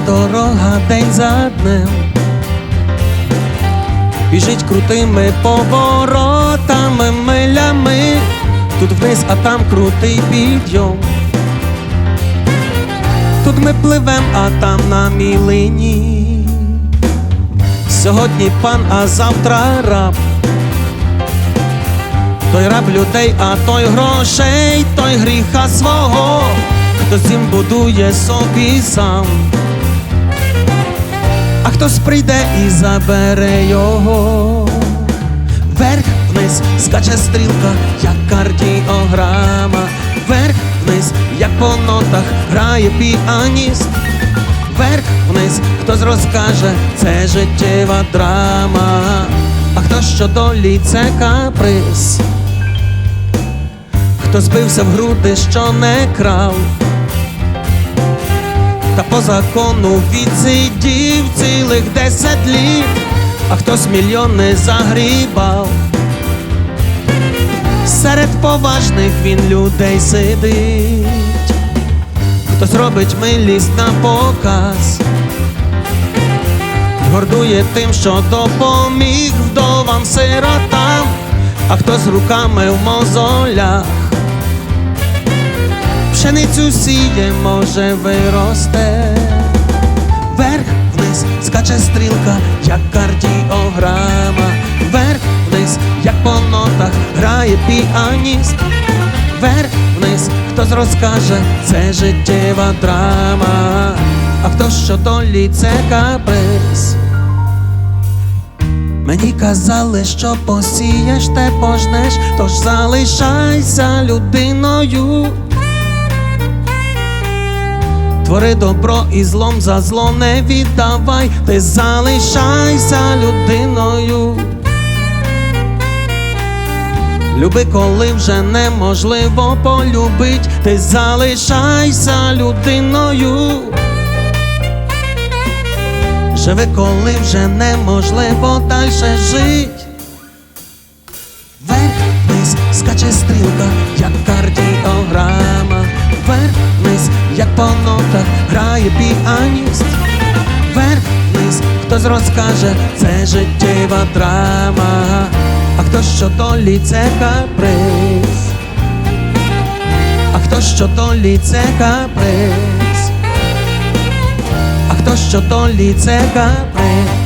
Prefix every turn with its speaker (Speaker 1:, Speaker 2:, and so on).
Speaker 1: дорога день за днем. Біжить крутими поворотами, милями, тут вниз, а там крутий підйом. Тут ми пливем, а там на мілині. Сьогодні пан, а завтра раб. Той раб людей, а той грошей, той гріха свого, хтось їм будує собі сам, хтось прийде і забере його. Вверх вниз скаче стрілка, як кардіограма, вверх вниз, як по нотах грає піаніст. Вверх вниз, хтось розкаже, це життєва драма, а хто що долі це каприз, хто збився в груди, що не крав, та по закону відсидів цілих десять літ, а хтось мільйони загрібав. Серед поважних він людей сидить хтось робить милість на показ, гордує тим, що допоміг вдовам сиротам, а хтось руками в мозолях. Пшеницю сіє, може виросте, вверх вниз скаче стрілка, як кардіограма, вверх вниз, як по нотах грає піаніст. Вверх вниз, хтось розкаже, це життєва драма, а хто що долі це каприз. Мені казали, що посієш, те пожнеш, тож залишайся людиною. Твори добро і злом за зло не віддавай, ти залишайся людиною. Люби, коли вже неможливо полюбить, ти залишайся людиною. Живи, коли вже неможливо дальше жить. Вверх вниз скаче стрілка, як грає піаніст. Вверх вниз, хтось розкаже, це життєва драма, а хто що толі це каприз, а хто що толі це каприз, а хто що толі це каприз.